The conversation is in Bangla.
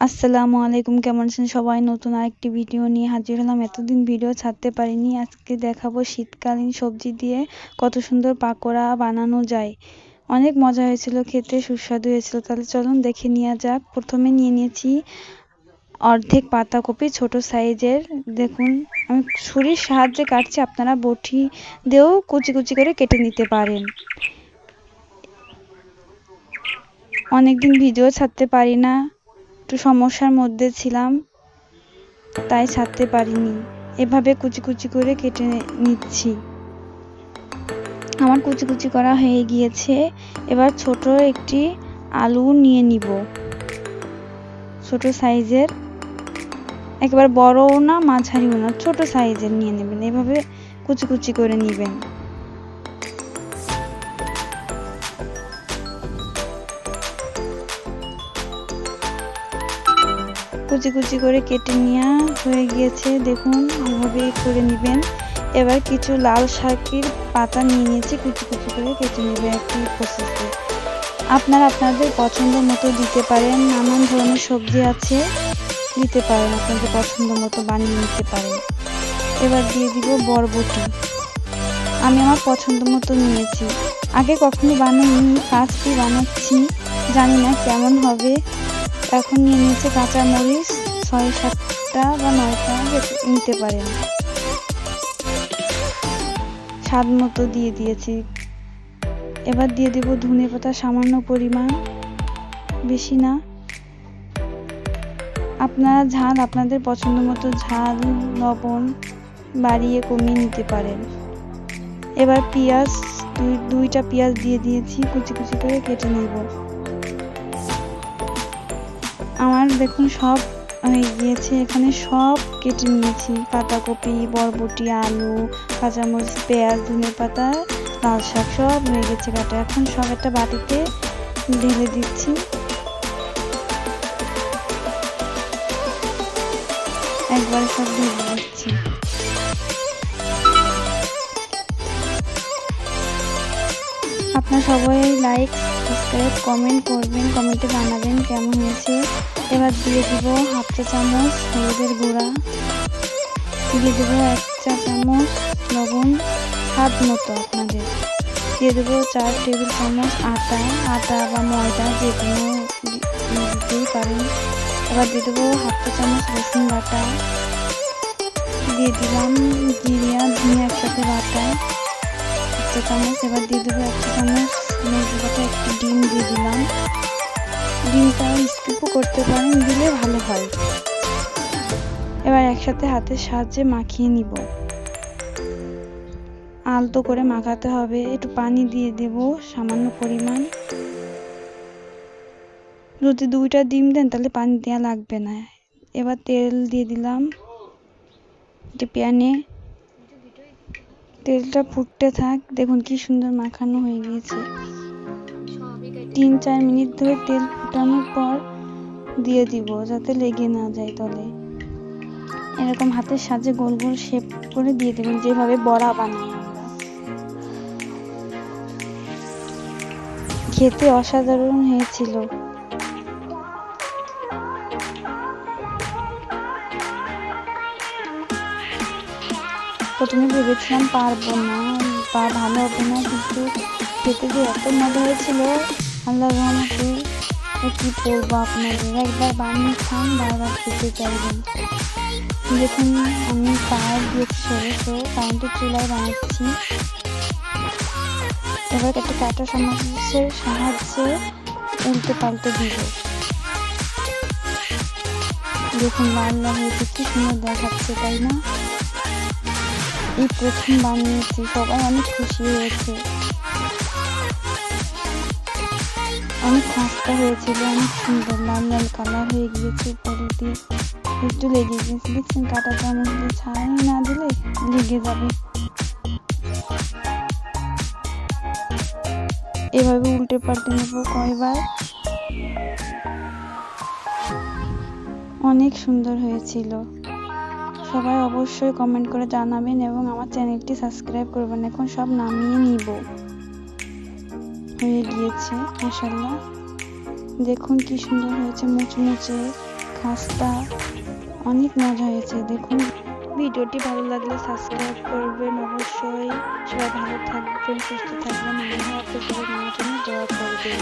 আসসালামু আলাইকুম, কেমন আছেন সবাই? নতুন আরেকটি ভিডিও নিয়ে হাজির হলাম। এতদিন ভিডিও ছাড়তে পারিনি। আজকে দেখাবো শীতকালীন সবজি দিয়ে কত সুন্দর পাকোড়া বানানো যায়। অনেক মজা হয়েছিল, খেতে সুস্বাদু হয়েছিল। তাহলে চলুন দেখে নেওয়া যাক। প্রথমে নিয়ে নিয়েছি অর্ধেক পাতাকপি ছোট সাইজের। দেখুন, আমি ছুরির সাহায্যে কাটছি, আপনারা বটি দিয়েও কুচি কুচি করে কেটে নিতে পারেন। অনেকদিন ভিডিও ছাড়তে পারি না। একটু সমস্যার মধ্যে ছিলাম, তাই ছাড়তে পারিনি। এভাবে কুচি কুচি করে কেটে নিচ্ছি। আমার কুচি কুচি করা হয়ে গিয়েছে। এবার ছোট একটি আলু নিয়ে নিব। ছোট সাইজের। একেবারে বড়ও না, মাঝারিও না, ছোট সাইজের নিয়ে নেবেন। এভাবে কুচি কুচি করে নেবেন। কুচি কুচি করে কেটে নেওয়া হয়ে গিয়েছে। দেখুন, এভাবে করে নেবেন। এবার কিছু লাল শাকের পাতা নিয়ে নিয়েছি, কুচি কুচি করে কেটে নেবে একটি প্রসেসে আপনারা আপনাদের পছন্দ মতো দিতে পারেন, নানান ধরনের সবজি আছে, দিতে পারেন, আপনাদের পছন্দ মতো বানিয়ে নিতে পারেন। এবার দিয়ে দিব বরবটি। আমি আমার পছন্দ মতো নিয়েছি। আগে কখনো বানাইনি ফার্স্টই বানাচ্ছি, জানি না কেমন হবে। এখন নিয়ে নিয়েছে কাঁচামরিচ ছয় সাতটা বা নয়টা নিতে পারেন স্বাদ মতো দিয়ে দিয়েছি। এবার দিয়ে দেব ধনে পাতা সামান্য পরিমাণ। বেশি না। আপনারা ঝাল আপনাদের পছন্দ মতো ঝাল, লবণ বাড়িয়ে কমিয়ে নিতে পারেন। এবার পেঁয়াজ, দুই, দুইটা পেঁয়াজ দিয়ে দিয়েছি, কুচি কুচি করে কেটে নেব। আমার দেখুন সব হয়ে গিয়েছে এখানে সব কেটে নিয়েছি। পাতাকপি, বরবটি, আলু, কাঁচামরিচ, পেঁয়াজ, ধনে পাতা, লাল শাক সব হয়ে গেছে কাটা। এখন সব একটা বাটিতে ঢেলে দিচ্ছি। একবার সব ঢেলে দিচ্ছি। আপনার সবাই লাইক সাবস্ক্রাইব কমেন্ট করবেন কমেন্টে জানাবেন কেমন হয়েছে। এবার দিয়ে দিব হাফ চা চামচ হলুদের গুঁড়া। দিয়ে দেবো এক চা চামচ লবণ, স্বাদ মতো আপনাদের। দিয়ে দেবো চার টেবিল চামচ আটা আটা বা ময়দা যে কোনো দিতেই পারেন। এবার দিয়ে দেবো হাফ চা চামচ রসুন বাটা। দিয়ে দিলাম জিরিয়া ধনিয়া একসাথে বাটা। এক চা চামচ, এবার দিয়ে দেবো এক চা চামচ মেজি বাটা একটু ডিম দিয়ে দিলাম। ডিমটা স্কিপও করতে পারেন, দিলে ভালো হয়। এবার একসাথে হাতের সাহায্যে মাখিয়ে নিব। আলতো করে মাখাতে হবে। একটু পানি দিয়ে দেব সামান্য পরিমাণ। যদি দুইটা ডিম দেন, তাহলে পানি দেওয়া লাগবে না। এবার তেল দিয়ে দিলাম। প্যানে তেলটা ফুটতে থাক। দেখুন কি সুন্দর মাখানো হয়ে গিয়েছে। তিন, চার মিনিট ধরে তেল ফুটানোর পর দিয়ে দিব, যাতে লেগে না যায় তলে। এরকম হাতের সাজে গোল গোল শেপ করে দিয়ে দেবেন, যেভাবে বড়া বানাই খেতে অসাধারণ হয়েছিল। প্রথমে ভেবেছিলাম পারব না, বা ভালো হবে না, কিন্তু খেতে যে এত মজা হয়েছিল, আল্লাহ রহমতে কি বলব আপনাদের? একবার বানিয়ে খান, বারবার খেতে চাইবেন দেখুন, আমি পায়ের দিয়েছি সরষে কারেন্টের চুলায় বানাচ্ছি। এবার একটা কাটা চামচের সাহায্যে উল্টে পাল্টে দিব। দেখুন লাল হয়েছে, কি সুন্দর দেখাচ্ছে, তাই না? এই প্রথম বানিয়েছি সবাই অনেক খুশি হয়েছে অনেক খাস্তা হয়েছিল অনেক সুন্দর লাল লাল কালার হয়ে গিয়েছে উপরে দিয়ে একটু লেগে গিয়েছে দেখছেন কাটা চামচ দিয়ে ছাড়াই না দিলে লেগে যাবে এভাবে উল্টে পাল্টে নেব কয়বার অনেক সুন্দর হয়েছিল সবাই অবশ্যই কমেন্ট করে জানাবেন এবং আমার চ্যানেলটি সাবস্ক্রাইব করবেন। এখন সব নামিয়ে নিব। হয়ে গিয়েছে মাসাল্লাহ দেখুন কি সুন্দর হয়েছে, মুচমুচে খাস্তা। অনেক মজা হয়েছে, দেখুন। ভিডিওটি ভালো লাগলে সাবস্ক্রাইব করবেন অবশ্যই। সবাই ভালো থাকবেন, সুস্থ থাকবেন। আমার জন্য করবেন।